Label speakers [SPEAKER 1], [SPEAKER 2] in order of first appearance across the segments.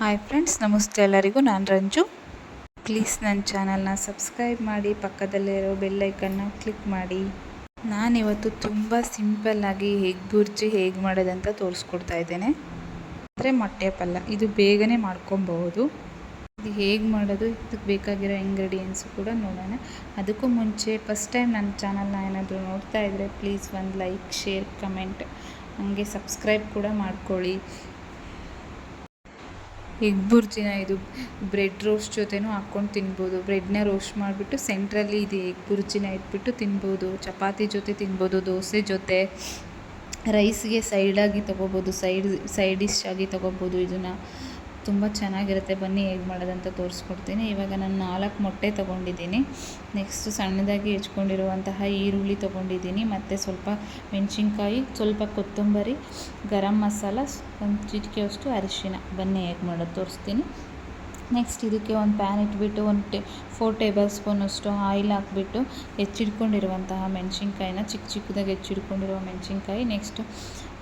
[SPEAKER 1] Hi friends ನಮಸ್ತೆ ಎಲ್ಲರಿಗೂ. ನಾನು ರಂಜು. ಪ್ಲೀಸ್ ನನ್ನ ಚಾನಲ್ನ ಸಬ್ಸ್ಕ್ರೈಬ್ ಮಾಡಿ ಪಕ್ಕದಲ್ಲಿರೋ ಬೆಲ್ಲೈಕನ್ನ ಕ್ಲಿಕ್ ಮಾಡಿ. ನಾನಿವತ್ತು ತುಂಬ ಸಿಂಪಲ್ಲಾಗಿ ಹೇಗೆ ಬುರ್ಜಿ ಹೇಗೆ ಮಾಡೋದಂತ ತೋರಿಸ್ಕೊಡ್ತಾ ಇದ್ದೇನೆ. ಅಂದರೆ ಮೊಟ್ಟೆ ಪಲ್ಲ, ಇದು ಬೇಗನೆ ಮಾಡ್ಕೊಬಹುದು. ಇದು ಹೇಗೆ ಮಾಡೋದು ಇದಕ್ಕೆ ಬೇಕಾಗಿರೋ ಇಂಗ್ರೀಡಿಯೆಂಟ್ಸು ಕೂಡ ನೋಡೋಣ. ಅದಕ್ಕೂ ಮುಂಚೆ ಫಸ್ಟ್ ಟೈಮ್ ನನ್ನ ಚಾನಲ್ನ ಏನಾದರೂ ನೋಡ್ತಾ ಇದ್ದರೆ ಪ್ಲೀಸ್ ಒಂದು ಲೈಕ್ ಶೇರ್ ಕಮೆಂಟ್ ಹಾಗೆ ಸಬ್ಸ್ಕ್ರೈಬ್ ಕೂಡ ಮಾಡ್ಕೊಳ್ಳಿ. ಎಗ್ ಬುರ್ಜಿನ ಇದು ಬ್ರೆಡ್ ರೋಸ್ಟ್ ಜೊತೆನೂ ಹಾಕ್ಕೊಂಡು ತಿನ್ಬೋದು. ಬ್ರೆಡ್ನ ರೋಸ್ಟ್ ಮಾಡಿಬಿಟ್ಟು ಸೆಂಟ್ರಲ್ಲಿ ಇದು ಎಗ್ ಬುರ್ಜಿನ ಇಟ್ಬಿಟ್ಟು ತಿನ್ಬೋದು. ಚಪಾತಿ ಜೊತೆ ತಿನ್ಬೋದು, ದೋಸೆ ಜೊತೆ. ರೈಸ್ಗೆ ಸೈಡಾಗಿ ತೊಗೋಬೋದು ಸೈಡ್ ಸೈಡ್ ಡಿಶ್ ಆಗಿ ತೊಗೋಬೋದು ಇದನ್ನು. ತುಂಬ ಚೆನ್ನಾಗಿರುತ್ತೆ. ಬನ್ನಿ, ಹೇಗೆ ಮಾಡೋದಂತ ತೋರಿಸ್ಕೊಡ್ತೀನಿ. ಇವಾಗ ನಾನು ನಾಲ್ಕು ಮೊಟ್ಟೆ ತೊಗೊಂಡಿದ್ದೀನಿ. ನೆಕ್ಸ್ಟ್ ಸಣ್ಣದಾಗಿ ಹೆಚ್ಕೊಂಡಿರುವಂತಹ ಈರುಳ್ಳಿ ತೊಗೊಂಡಿದ್ದೀನಿ. ಮತ್ತು ಸ್ವಲ್ಪ ಮೆಣಸಿನ್ಕಾಯಿ, ಸ್ವಲ್ಪ ಕೊತ್ತಂಬರಿ, ಗರಂ ಮಸಾಲ, ಒಂದು ಚಿಟಿಕೆಯಷ್ಟು ಅರಿಶಿನ. ಬನ್ನಿ, ಹೇಗೆ ಮಾಡೋದು ತೋರಿಸ್ತೀನಿ. ನೆಕ್ಸ್ಟ್ ಇದಕ್ಕೆ ಒಂದು ಪ್ಯಾನ್ ಇಟ್ಬಿಟ್ಟು, ಒಂದು ಟೇ ಫೋರ್ ಟೇಬಲ್ ಸ್ಪೂನಷ್ಟು ಆಯಿಲ್ ಹಾಕ್ಬಿಟ್ಟು ಹೆಚ್ಚಿಟ್ಕೊಂಡಿರುವಂತಹ ಮೆಣಸಿನ್ಕಾಯಿನ ಚಿಕ್ಕ ಚಿಕ್ಕದಾಗಿ ಹೆಚ್ಚಿಟ್ಕೊಂಡಿರುವ ಮೆಣಸಿನ್ಕಾಯಿ. ನೆಕ್ಸ್ಟು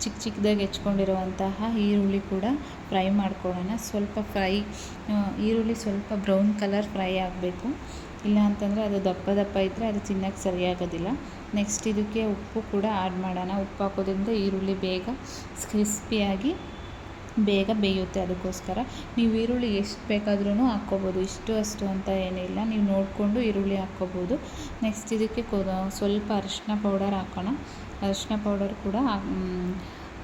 [SPEAKER 1] ಚಿಕ್ಕ ಚಿಕ್ಕದಾಗಿ ಹೆಚ್ಕೊಂಡಿರುವಂತಹ ಈರುಳ್ಳಿ ಕೂಡ ಫ್ರೈ ಮಾಡ್ಕೊಳ್ಳೋಣ. ಸ್ವಲ್ಪ ಫ್ರೈ ಈರುಳ್ಳಿ ಸ್ವಲ್ಪ ಬ್ರೌನ್ ಕಲರ್ ಫ್ರೈ ಆಗಬೇಕು. ಇಲ್ಲ ಅಂತಂದರೆ ಅದು ದಪ್ಪ ದಪ್ಪ ಇದ್ದರೆ ಅದು ತಿನ್ನೋಕ್ಕೆ ಸರಿಯಾಗೋದಿಲ್ಲ. ನೆಕ್ಸ್ಟ್ ಇದಕ್ಕೆ ಉಪ್ಪು ಕೂಡ ಆ್ಯಡ್ ಮಾಡೋಣ. ಉಪ್ಪು ಹಾಕೋದ್ರಿಂದ ಈರುಳ್ಳಿ ಬೇಗ ಕ್ರಿಸ್ಪಿಯಾಗಿ ಬೇಗ ಬೇಯುತ್ತೆ ಅದಕ್ಕೋಸ್ಕರ. ನೀವು ಈರುಳ್ಳಿ ಎಷ್ಟು ಬೇಕಾದ್ರೂ ಹಾಕ್ಕೋಬೋದು. ಇಷ್ಟು, ಅಷ್ಟು ಅಂತ ಏನಿಲ್ಲ ನೀವು ನೋಡಿಕೊಂಡು ಈರುಳ್ಳಿ ಹಾಕ್ಕೋಬೋದು. ನೆಕ್ಸ್ಟ್ ಇದಕ್ಕೆ ಸ್ವಲ್ಪ ಅರಿಶಿನ ಪೌಡರ್ ಹಾಕೋಣ. ಅರಿಶಿನ ಪೌಡರ್ ಕೂಡ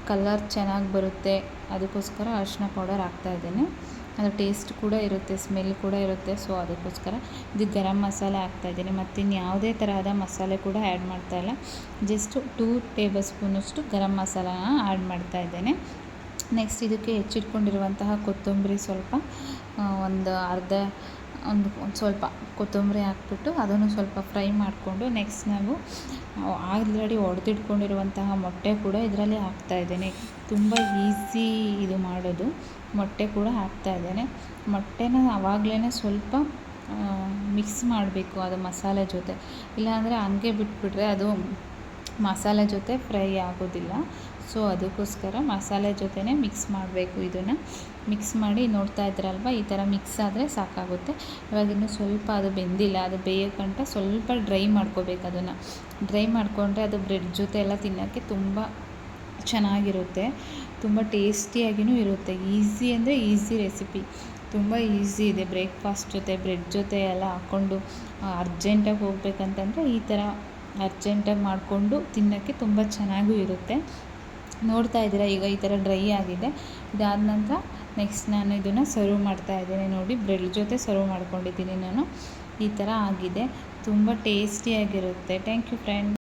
[SPEAKER 1] ಕಲರ್ ಚೆನ್ನಾಗಿ ಬರುತ್ತೆ. ಅದಕ್ಕೋಸ್ಕರ ಅರಿಶಿನ ಪೌಡರ್ ಹಾಕ್ತಾ ಇದ್ದೇನೆ. ಅದು ಟೇಸ್ಟ್ ಕೂಡ ಇರುತ್ತೆ ಸ್ಮೆಲ್ ಕೂಡ ಇರುತ್ತೆ. ಸೊ ಅದಕ್ಕೋಸ್ಕರ ಇದು ಗರಂ ಮಸಾಲೆ ಹಾಕ್ತಾಯಿದ್ದೀನಿ ಮತ್ತು ಇನ್ಯಾವುದೇ ತರಹದ ಮಸಾಲೆ ಕೂಡ ಆ್ಯಡ್ ಮಾಡ್ತಾಯಿಲ್ಲ ಜಸ್ಟ್ ಟೂ ಟೇಬಲ್ ಸ್ಪೂನಷ್ಟು ಗರಂ ಮಸಾಲಾನ ಆ್ಯಡ್ ಮಾಡ್ತಾಯಿದ್ದೇನೆ ನೆಕ್ಸ್ಟ್ ಇದಕ್ಕೆ ಹೆಚ್ಚಿಟ್ಕೊಂಡಿರುವಂತಹ ಕೊತ್ತಂಬರಿ ಸ್ವಲ್ಪ ಒಂದು ಅರ್ಧ, ಒಂದು ಒಂದು ಸ್ವಲ್ಪ ಕೊತ್ತಂಬರಿ ಹಾಕ್ಬಿಟ್ಟು ಅದನ್ನು ಸ್ವಲ್ಪ ಫ್ರೈ ಮಾಡಿಕೊಂಡು ನೆಕ್ಸ್ಟ್ ನಾವು ಆಲ್ರೆಡಿ ಒಡೆದಿಟ್ಕೊಂಡಿರುವಂತಹ ಮೊಟ್ಟೆ ಕೂಡ ಇದರಲ್ಲಿ ಹಾಕ್ತಾ ಇದ್ದೇನೆ. ತುಂಬ ಈಸಿ ಇದು ಮಾಡೋದು. ಮೊಟ್ಟೆ ಕೂಡ ಹಾಕ್ತಾ ಇದ್ದೇನೆ. ಮೊಟ್ಟೆನ ಆವಾಗಲೇ ಸ್ವಲ್ಪ ಮಿಕ್ಸ್ ಮಾಡಬೇಕು ಅದು ಮಸಾಲೆ ಜೊತೆ. ಇಲ್ಲಾಂದರೆ ಹಂಗೆ ಬಿಟ್ಬಿಟ್ರೆ ಅದು ಮಸಾಲೆ ಜೊತೆ ಫ್ರೈ ಆಗೋದಿಲ್ಲ. ಸೊ ಅದಕ್ಕೋಸ್ಕರ ಮಸಾಲೆ ಜೊತೆನೇ ಮಿಕ್ಸ್ ಮಾಡಬೇಕು ಇದನ್ನು. ಮಿಕ್ಸ್ ಮಾಡಿ ನೋಡ್ತಾ ಇದ್ರಲ್ವ? ಈ ಥರ ಮಿಕ್ಸ್ ಆದರೆ ಸಾಕಾಗುತ್ತೆ. ಇವಾಗ ಇನ್ನೂ ಸ್ವಲ್ಪ ಅದು ಬೆಂದಿಲ್ಲ, ಅದು ಬೇಯೋಕಂಟ ಸ್ವಲ್ಪ ಡ್ರೈ ಮಾಡ್ಕೋಬೇಕು ಅದನ್ನು. ಡ್ರೈ ಮಾಡಿಕೊಂಡ್ರೆ ಅದು ಬ್ರೆಡ್ ಜೊತೆ ಎಲ್ಲ ತಿನ್ನೋಕ್ಕೆ ತುಂಬ ಚೆನ್ನಾಗಿರುತ್ತೆ. ತುಂಬ ಟೇಸ್ಟಿಯಾಗಿಯೂ ಇರುತ್ತೆ. ಈಸಿ ಅಂದರೆ ಈಸಿ ರೆಸಿಪಿ ತುಂಬ ಈಸಿ ಇದೆ. ಬ್ರೇಕ್ಫಾಸ್ಟ್ ಜೊತೆ ಬ್ರೆಡ್ ಜೊತೆ ಎಲ್ಲ ಹಾಕ್ಕೊಂಡು ಅರ್ಜೆಂಟಾಗಿ ಹೋಗ್ಬೇಕಂತಂದರೆ ಈ ಥರ ಅರ್ಜೆಂಟಾಗಿ ಮಾಡಿಕೊಂಡು ತಿನ್ನೋಕ್ಕೆ ತುಂಬ ಚೆನ್ನಾಗೂ ಇರುತ್ತೆ. ನೋಡ್ತಾ ಇದ್ದೀರಾ? ಈಗ ಈ ಥರ ಡ್ರೈ ಆಗಿದೆ. ಇದಾದ ನಂತರ ನೆಕ್ಸ್ಟ್ ನಾನು ಇದನ್ನು ಸರ್ವ್ ಮಾಡ್ತಾ ಇದ್ದೀನಿ. ನೋಡಿ ಬ್ರೆಡ್ ಜೊತೆ ಸರ್ವ್ ಮಾಡ್ಕೊಂಡಿದ್ದೀನಿ ನಾನು. ಈ ಥರ ಆಗಿದೆ. ತುಂಬ ಟೇಸ್ಟಿಯಾಗಿರುತ್ತೆ ಥ್ಯಾಂಕ್ ಯು ಫ್ರೆಂಡ್